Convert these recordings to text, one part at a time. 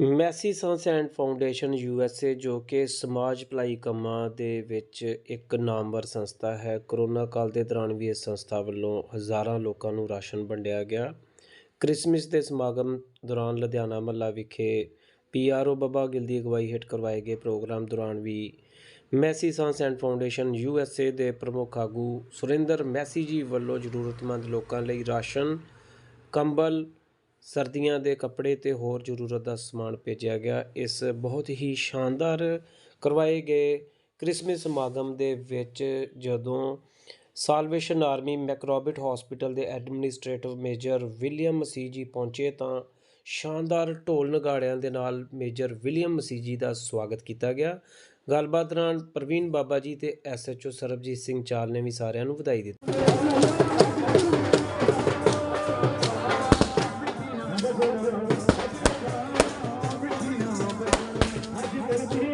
Massey sons and foundation USA, ਜੋ ਕਿ ਸਮਾਜ ਭਲਾਈ ਕੰਮਾਂ ਦੇ ਵਿੱਚ ਇੱਕ ਨਾਮਵਰ ਸੰਸਥਾ ਹੈ। ਕਰੋਨਾ ਕਾਲ ਦੇ ਦੌਰਾਨ ਵੀ ਇਸ ਸੰਸਥਾ ਵੱਲੋਂ ਹਜ਼ਾਰਾਂ ਲੋਕਾਂ ਨੂੰ ਰਾਸ਼ਨ ਵੰਡਿਆ ਗਿਆ। ਕ੍ਰਿਸਮਸ ਦੇ ਸਮਾਗਮ ਦੌਰਾਨ ਲੁਧਿਆਣਾ ਮਹੱਲਾ ਵਿਖੇ ਪੀਆਰਓ ਬੱਬਾ ਗਿੱਲ ਦੀ ਅਗਵਾਈ ਹੇਠ ਕਰਵਾਏ ਗਏ ਪ੍ਰੋਗਰਾਮ ਦੌਰਾਨ ਵੀ Massey sons and foundation USA ਦੇ ਪ੍ਰਮੁੱਖ ਆਗੂ ਸੁਰਿੰਦਰ ਮੈਸੀ ਜੀ ਵੱਲੋਂ ਜ਼ਰੂਰਤਮੰਦ ਲੋਕਾਂ ਲਈ ਰਾਸ਼ਨ, ਕੰਬਲ ਸਰਦੀਆਂ ਦੇ ਕੱਪੜੇ ਤੇ ਹੋਰ ਜ਼ਰੂਰਤ ਦਾ ਸਮਾਨ ਭੇਜਿਆ ਗਿਆ। ਇਸ ਬਹੁਤ ਹੀ ਸ਼ਾਨਦਾਰ ਕਰਵਾਏ ਗਏ ਕ੍ਰਿਸਮਸ ਸਮਾਗਮ ਦੇ ਵਿੱਚ ਜਦੋਂ ਸਾਲਵੇਸ਼ਨ ਆਰਮੀ ਮੈਕਰੋਬਿਟ ਹਸਪੀਟਲ ਦੇ administrative major William Masih ji ਪਹੁੰਚੇ ਤਾਂ ਸ਼ਾਨਦਾਰ ਢੋਲ ਨਗਾੜਿਆਂ ਦੇ ਨਾਲ ਮੇਜਰ ਵਿਲੀਅਮ ਮਸੀਹ ਜੀ ਦਾ ਸਵਾਗਤ ਕੀਤਾ ਗਿਆ। ਗੱਲਬਾਤ ਦੌਰਾਨ ਪ੍ਰਵੀਨ ਬਾਬਾ ਜੀ ਤੇ ਐਸਐਚਓ ਸਰਬਜੀਤ ਸਿੰਘ ਚਾਲ ਨੇ ਵੀ ਸਾਰਿਆਂ ਨੂੰ ਵਧਾਈ ਦਿੱਤੀ। i don't you.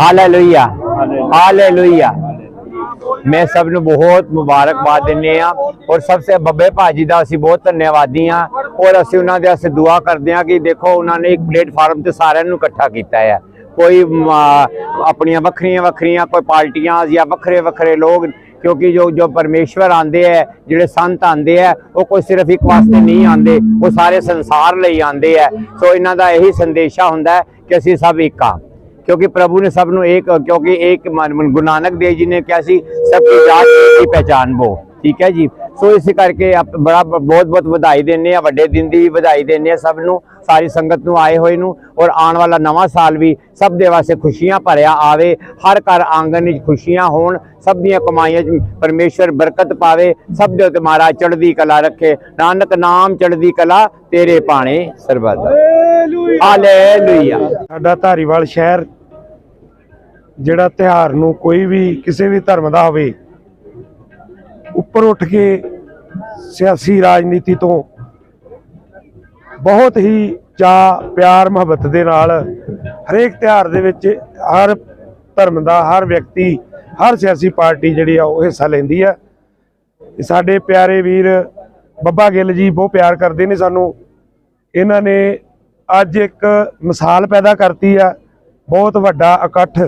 Hallelujah hallelujah ਮੈਂ ਸਭ ਨੂੰ ਬਹੁਤ ਮੁਬਾਰਕਬਾਦ ਦਿੰਨੇ ਆ ਔਰ ਸਭ ਤੋਂ ਬੱਬੇ ਭਾਜੀ ਦਾ ਅਸੀਂ ਬਹੁਤ ਧੰਨਵਾਦੀ ਆ ਔਰ ਅਸੀਂ ਉਹਨਾਂ ਦੇ ਵਾਸਤੇ ਦੁਆ ਕਰਦੇ ਆ ਕਿ ਦੇਖੋ ਉਹਨਾਂ ਨੇ ਇੱਕ ਪਲੇਟਫਾਰਮ ਤੇ ਸਾਰਿਆਂ ਨੂੰ ਇਕੱਠਾ ਕੀਤਾ ਹੈ। ਕੋਈ ਆਪਣੀਆਂ ਵੱਖਰੀਆਂ ਵੱਖਰੀਆਂ ਕੋਈ ਪਾਰਟੀਆਂ ਜਾਂ ਵੱਖਰੇ ਵੱਖਰੇ ਲੋਕ ਕਿਉਂਕਿ ਜੋ ਜੋ ਪਰਮੇਸ਼ਵਰ ਆਂਦੇ ਹੈ ਜਿਹੜੇ ਸੰਤ ਆਂਦੇ ਹੈ ਉਹ ਕੋਈ ਸਿਰਫ ਇੱਕ ਵਾਸਤੇ ਨਹੀਂ ਆਂਦੇ ਉਹ ਸਾਰੇ ਸੰਸਾਰ ਲਈ ਆਂਦੇ ਹੈ। ਸੋ ਇਹਨਾਂ ਦਾ ਇਹੀ ਸੰਦੇਸ਼ਾ ਹੁੰਦਾ ਕਿ ਅਸੀਂ ਸਭ ਇੱਕ ਆ क्योंकि प्रभु ने सब नु एक क्योंकि एक मन- मन- गुरु नानक देव जी ने क्या सी सबकी जात एक ही पहचान वो ਠੀਕ ਹੈ ਜੀ ਸੋ ਇਸ ਕਰਕੇ ਆਪ- ਬੜਾ ਬਹੁਤ ਬਹੁਤ ਵਧਾਈ ਦਿੰਨੇ ਆ ਵੱਡੇ ਦਿਨ ਦੀ ਵੀ ਵਧਾਈ ਦਿੰਨੇ ਆ ਸਭ ਨੂੰ ਸਾਰੀ ਸੰਗਤ ਨੂੰ ਆਏ ਹੋਏ ਨੂੰ ਔਰ ਆਉਣ ਵਾਲਾ ਨਵਾਂ ਸਾਲ ਵੀ ਸਭ ਦੇ ਵਾਸਤੇ ਖੁਸ਼ੀਆਂ ਭਰਿਆ ਆਵੇ ਹਰ ਘਰ ਆਂਗਨ ਵਿੱਚ ਖੁਸ਼ੀਆਂ ਹੋਣ ਸਭ ਦੀਆਂ ਕਮਾਈਆਂ 'ਚ ਪਰਮੇਸ਼ਵਰ ਬਰਕਤ ਪਾਵੇ ਸਭ ਦੇ ਉੱਤੇ ਮਹਾਰਾਜ ਚੜ੍ਹਦੀ ਕਲਾ ਰੱਖੇ ਨਾਨਕ ਨਾਮ ਚੜ੍ਹਦੀ ਕਲਾ ਤੇਰੇ ਪਾਣੇ ਸਰਬਤ ਹਾਲੇਲੂਇਆ ਸਾਡਾ ਧਾਰੀਵਾਲ ਸ਼ਹਿਰ ਜਿਹੜਾ ਤਿਉਹਾਰ ਨੂੰ ਕੋਈ ਵੀ ਕਿਸੇ ਵੀ ਧਰਮ ਦਾ ਹੋਵੇ ਉੱਪਰ ਉੱਠ ਕੇ ਸਿਆਸੀ ਰਾਜਨੀਤੀ ਤੋਂ ਬਹੁਤ ਹੀ ਚਾਅ ਪਿਆਰ ਮੁਹੱਬਤ ਦੇ ਨਾਲ ਹਰੇਕ ਤਿਉਹਾਰ ਦੇ ਵਿੱਚ ਹਰ ਧਰਮ ਦਾ ਹਰ ਵਿਅਕਤੀ ਹਰ ਸਿਆਸੀ ਪਾਰਟੀ ਜਿਹੜੀ ਆ ਉਹ ਹਿੱਸਾ ਲੈਂਦੀ ਆ। ਸਾਡੇ ਪਿਆਰੇ ਵੀਰ ਬੱਬਾ ਗਿੱਲ ਜੀ ਬਹੁਤ ਪਿਆਰ ਕਰਦੇ ਨੇ ਸਾਨੂੰ। ਇਹਨਾਂ ਨੇ ਅੱਜ ਇੱਕ ਮਿਸਾਲ ਪੈਦਾ ਕਰਤੀ ਆ, ਬਹੁਤ ਵੱਡਾ ਇਕੱਠ।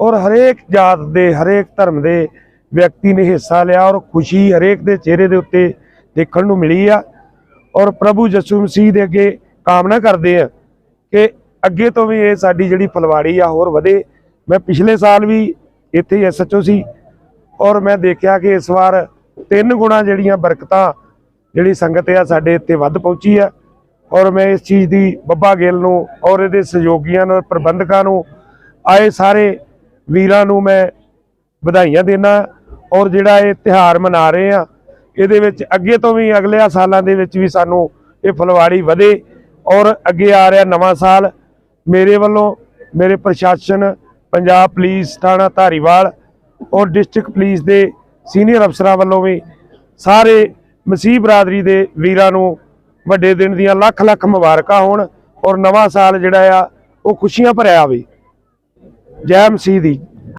ਔਰ ਹਰੇਕ ਜਾਤ ਦੇ, ਹਰੇਕ ਧਰਮ ਦੇ ਵਿਅਕਤੀ ਨੇ ਹਿੱਸਾ ਲਿਆ ਔਰ ਖੁਸ਼ੀ ਹਰੇਕ ਦੇ ਚਿਹਰੇ ਦੇ ਉੱਤੇ ਦੇਖਣ ਨੂੰ ਮਿਲੀ ਆ। ਔਰ ਪ੍ਰਭੂ ਯਿਸੂ ਮਸੀਹ ਦੇ ਅੱਗੇ ਕਾਮਨਾ ਕਰਦੇ ਆ ਕਿ ਅੱਗੇ ਤੋਂ ਵੀ ਇਹ ਸਾਡੀ ਜਿਹੜੀ ਫਲਵਾੜੀ ਆ ਹੋਰ ਵਧੇ। ਮੈਂ ਪਿਛਲੇ ਸਾਲ ਵੀ ਇੱਥੇ ਐਸਐਚਓ ਸੀ ਔਰ ਮੈਂ ਦੇਖਿਆ ਕਿ ਇਸ ਵਾਰ ਤਿੰਨ ਗੁਣਾ ਜਿਹੜੀਆਂ ਬਰਕਤਾਂ ਜਿਹੜੀ ਸੰਗਤ ਆ ਸਾਡੇ ਇੱਥੇ ਵੱਧ ਪਹੁੰਚੀ ਆ। ਔਰ ਮੈਂ ਇਸ ਚੀਜ਼ ਦੀ ਬੱਬਾ ਗਿੱਲ ਨੂੰ ਔਰ ਇਹਦੇ ਸਹਿਯੋਗੀਆਂ ਨੂੰ ਪ੍ਰਬੰਧਕਾਂ ਨੂੰ, ਆਏ ਸਾਰੇ ਵੀਰਾਂ ਨੂੰ ਮੈਂ ਵਧਾਈਆਂ ਦੇਣਾ ਔਰ ਜਿਹੜਾ ਇਹ ਤਿਹਾਰ ਮਨਾ ਰਹੇ ਆ, ਇਹਦੇ ਵਿੱਚ ਅੱਗੇ ਤੋਂ ਵੀ ਅਗਲੇ ਸਾਲਾਂ ਦੇ ਵਿੱਚ ਵੀ ਸਾਨੂੰ ਇਹ ਫੁਲਵਾੜੀ ਵਧੇ ਔਰ ਅੱਗੇ ਆ ਰਿਹਾ ਨਵਾਂ ਸਾਲ, ਮੇਰੇ ਵੱਲੋਂ ਮੇਰੇ ਪ੍ਰਸ਼ਾਸਨ, ਪੰਜਾਬ ਪੁਲਿਸ ਥਾਣਾ ਧਾਰੀਵਾਲ ਔਰ ਡਿਸਟ੍ਰਿਕਟ ਪੁਲਿਸ ਦੇ ਸੀਨੀਅਰ ਅਫਸਰਾਂ ਵੱਲੋਂ ਵੀ ਸਾਰੇ ਮਸੀਹ ਬਰਾਦਰੀ ਦੇ ਵੀਰਾਂ ਨੂੰ ਵੱਡੇ ਦਿਨ ਦੀਆਂ ਲੱਖ ਲੱਖ ਮੁਬਾਰਕਾਂ ਹੋਣ ਔਰ ਨਵਾਂ ਸਾਲ ਜਿਹੜਾ ਆ, ਉਹ ਖੁਸ਼ੀਆਂ ਭਰਿਆ ਆਵੇ। ਜੈ ਮਸੀਹ ਦੀ।